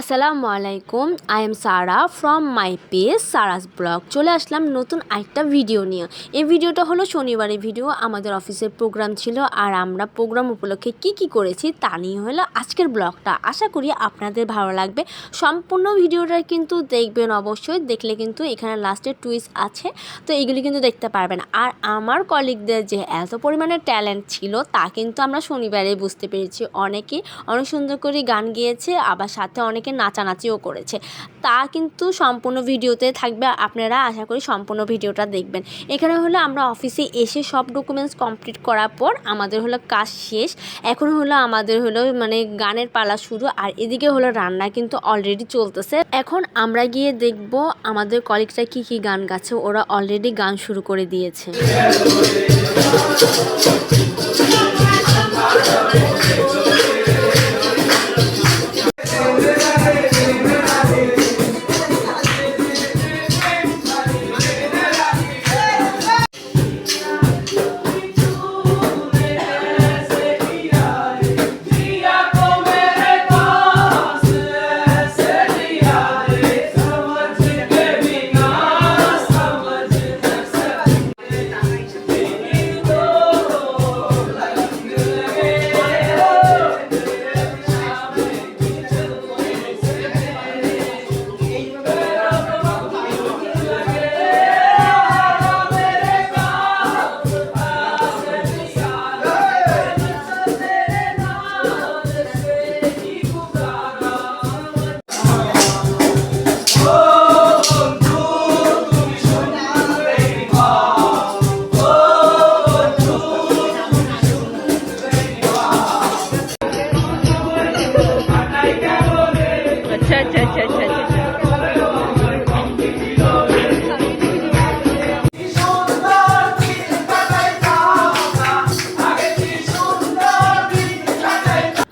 আসসালামু আলাইকুম I am Sara from my page Sara's blog চলে আসলাম নতুন একটা ভিডিও নিয়ে। এই ভিডিওটা হলো শনিবারের ভিডিও আমাদের অফিসের প্রোগ্রাম ছিল। আর আমরা প্রোগ্রাম উপলক্ষে কি কি করেছি তা নিয়ে হলো আজকের ব্লগটা। আশা করি আপনাদের ভালো লাগবে। সম্পূর্ণ ভিডিওটা কিন্তু দেখবেন অবশ্যই। দেখলে কিন্তু এখানে লাস্টে টুইস্ট আছে। তো এগুলি কিন্তু দেখতে পারবেন। আর আমার কলিগদের যে এত পরিমাণে ট্যালেন্ট ছিল, তা কিন্তু আমরা শনিবারে বুঝতে পেরেছি। অনেকে অনেক সুন্দর করে গান গেয়েছে, আবার সাথে অনেকে নাচানাচিও করেছে। তা কিন্তু সম্পূর্ণ ভিডিওতে থাকবে। আপনারা আশা করি সম্পূর্ণ ভিডিওটা দেখবেন। এখানে হলো আমরা অফিসে এসে সব ডকুমেন্টস কমপ্লিট করার পর আমাদের হলো কাজ শেষ। এখন হলো আমাদের হলো মানে গানের পালা শুরু আর এদিকে হলো রান্না কিন্তু অলরেডি চলতেছে। এখন আমরা গিয়ে দেখব আমাদের কলিগরা কি কি গান গাচ্ছে। ওরা অলরেডি গান শুরু করে দিয়েছে।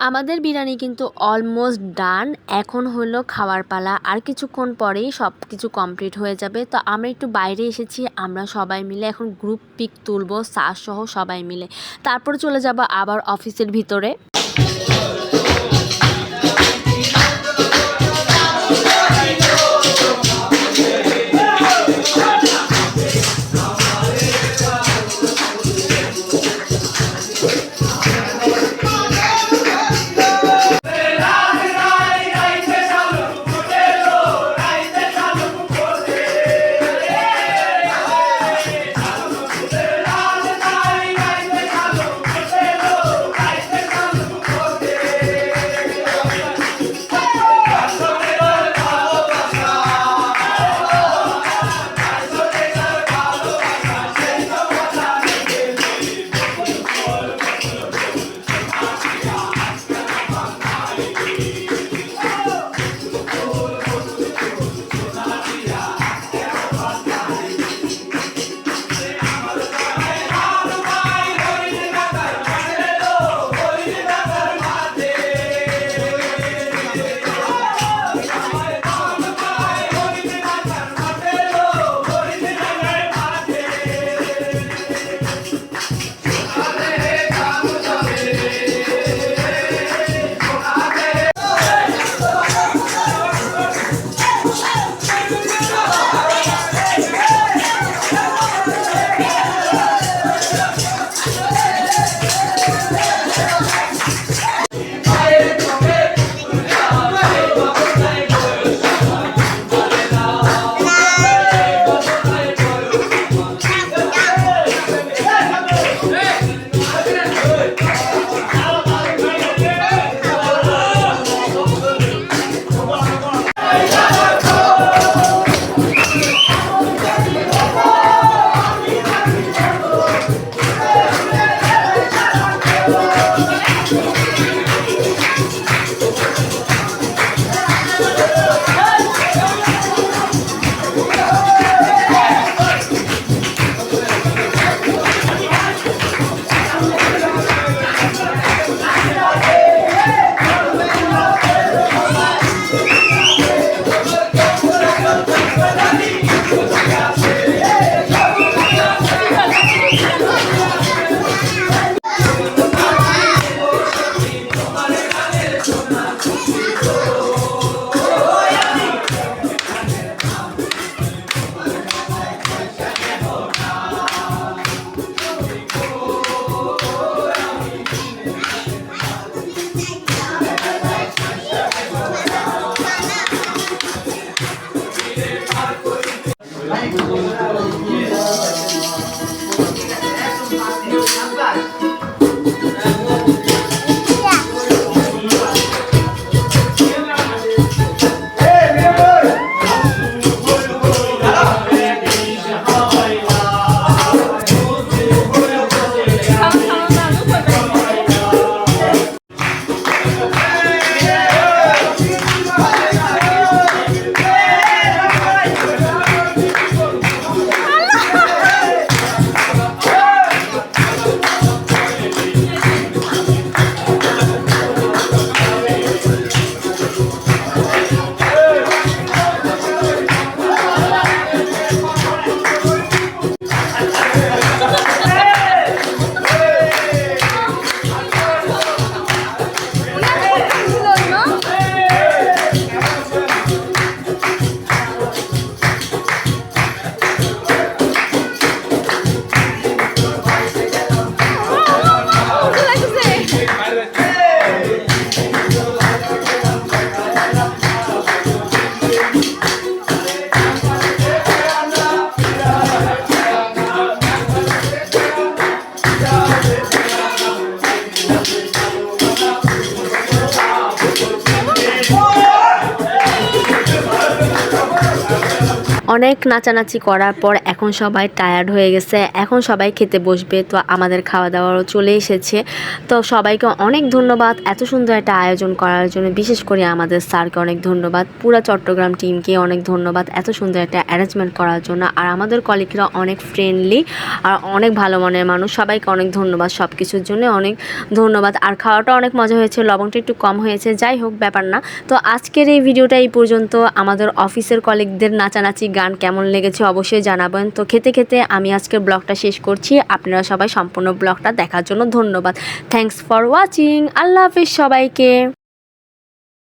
আমাদের বিরিয়ানি কিন্তু অলমোস্ট ডান এখন হলো খাওয়ার পালা। আর কিছুক্ষণ পরেই সব কিছু কমপ্লিট হয়ে যাবে। তো আমরা একটু বাইরে এসেছি। আমরা সবাই মিলে এখন গ্রুপ পিক তুলবো। সারসহ সবাই মিলে। তারপর চলে যাব আবার অফিসের ভিতরে। 감사합니다. Vai. Hallelujah. অনেক নাচানাচি করার পর এখন সবাই টায়ার্ড হয়ে গেছে। এখন সবাই খেতে বসবে, তো আমাদের খাওয়া দাওয়ারও চলে এসেছে। তো সবাইকে অনেক ধন্যবাদ এত সুন্দর একটা আয়োজন করার জন্য। বিশেষ করে আমাদের স্যারকে অনেক ধন্যবাদ, পুরো চট্টগ্রাম টিমকে অনেক ধন্যবাদ এত সুন্দর একটা অ্যারেঞ্জমেন্ট করার জন্য। আর আমাদের কলিগরা অনেক ফ্রেন্ডলি আর অনেক ভালো মনের মানুষ, সবাইকে অনেক ধন্যবাদ সব কিছুর জন্য, অনেক ধন্যবাদ। আর খাওয়াটা অনেক মজা হয়েছে, লবণটা একটু কম হয়েছে, যাই হোক, ব্যাপার না। তো আজকের এই ভিডিওটা এই পর্যন্ত। আমাদের অফিসের কলিগদের নাচানাচি গান কেমন লেগেছে অবশ্যই জানাবেন। তো খেতে খেতে আমি আজকের ব্লগটা শেষ করছি। আপনারা সবাই সম্পূর্ণ ব্লগটা দেখার জন্য ধন্যবাদ। থ্যাংকস ফর ওয়াচিং আল্লাহ হাফিজ সবাইকে।